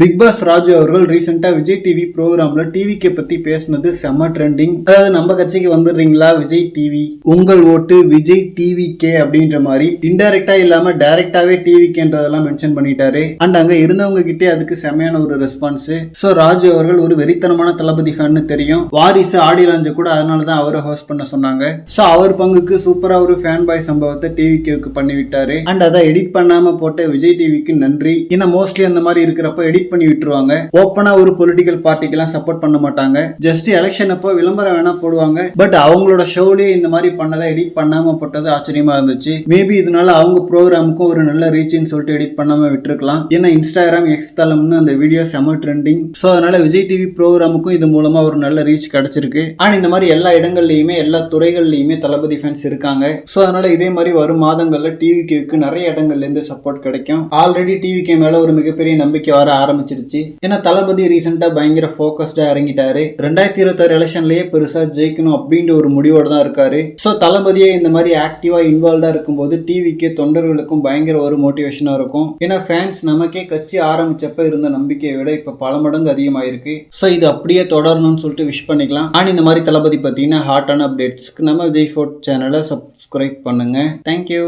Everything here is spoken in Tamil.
பிக் பாஸ் ராஜு அவர்கள் ரீசெண்டாக விஜய் டிவி ப்ரோக்ராம்ல டிவிக்கே பத்தி பேசினது செம்ம ட்ரெண்டிங் அதாவது நம்ம கட்சிக்கு வந்துடுறீங்களா விஜய் டிவி உங்கள் ஓட்டு விஜய் டிவி கே அப்படின்ற மாதிரி இன்டெரக்டாக இல்லாம டைரக்டாகவே டிவிக்கேன்றதெல்லாம் மென்ஷன் பண்ணிட்டாரு. அண்ட் அங்க இருந்தவங்க கிட்டே அதுக்கு செமையான ஒரு ரெஸ்பான்ஸு ஸோ ராஜு அவர்கள் ஒரு வெறித்தனமான தளபதி ஃபேன்னு தெரியும். வாரிசு ஆடி லாஞ்சு கூட அதனால தான் அவரை ஹோஸ்ட் பண்ண சொன்னாங்க. ஸோ அவர் பங்குக்கு சூப்பரா ஒரு ஃபேன் பாய் சம்பவத்தை டிவிக்கு பண்ணி விட்டாரு அண்ட் அதை எடிட் பண்ணாம போட்ட விஜய் டிவிக்கு நன்றி. ஏன்னா மோஸ்ட்லி அந்த மாதிரி இருக்கிறப்ப எடிட் பண்ணி விட்டுருவாங்க. ஓப்பனா ஒரு பொலிட்டிக்கல் பார்ட்டிக்கெல்லாம் சப்போர்ட் பண்ண மாட்டாங்க. ஜஸ்ட் எலெக்ஷன் அப்போ விளம்பரம் வேணா போடுவாங்க. பட் அவங்களோட ஷோலயே இந்த மாதிரி பண்ணதை எடிட் பண்ணாம போட்டது ஆச்சரியமா இருந்துச்சு. மேபி இதனால அவங்க ப்ரோக்ராமுக்கும் ஒரு நல்ல ரீச்னு சொல்லிட்டு எடிட் பண்ணாம விட்டுருக்கலாம். ஏன்னா இன்ஸ்டாகிராம் எக்ஸ் தளம்னு அந்த வீடியோ செம ட்ரெண்டிங் ஸோ அதனால விஜய் டிவி ப்ரோக்ராமுக்கும் இது மூலமா ஒரு நல்ல ரீச் கிடைச்சிருக்கு. ஆனால் இந்த மாதிரி எல்லா இடங்கள்லையுமே எல்லா துறைகள்லையுமே தளபதி ஃபேன்ஸ் இருக்காங்க. ஸோ அதனால இதே மாதிரி வரும் மாதங்கள்ல டிவி கேக்கு நிறைய இடங்கள்ல இருந்து சப்போர்ட் கிடைக்கும். ஆல்ரெடி டிவி கே மேல ஒரு மிகப்பெரிய நம்பிக்கை வர ஆரம்பிச்சிருச்சு. ஏன்னா தளபதி ரீசெண்டாக பயங்கர ஃபோக்கஸ்டாக இறங்கிட்டாரு. ரெண்டாயிரத்தி இருபத்தாறு எலெக்ஷன்லயே பெருசாக ஜெயிக்கணும் அப்படின்ற ஒரு முடிவோடு தான் இருக்காரு. ஸோ தளபதியே இந்த மாதிரி ஆக்டிவாக இன்வால்வ்டாக இருக்கும்போது டிவிக்கு தொண்டர்களுக்கும் பயங்கர ஒரு மோட்டிவேஷனாக இருக்கும். ஏன்னா ஃபேன்ஸ் நமக்கே கட்சி ஆரம்பிச்சப்ப இருந்த நம்பிக்கையை விட இப்போ பல மடங்கு அதிகமாயிருக்கு. ஸோ இது அப்படியே தொடரணும்னு சொல்லிட்டு விஷ் பண்ணிக்கலாம். ஆனால் இந்த மாதிரி தளபதி பார்த்தீங்கன்னா ஹாட்டான அப்டேட்ஸ்க்கு நம்ம விஜய் ஃபோர்ட் சேனலை சப்ஸ்கிரைப் பண்ணுங்க. Thank you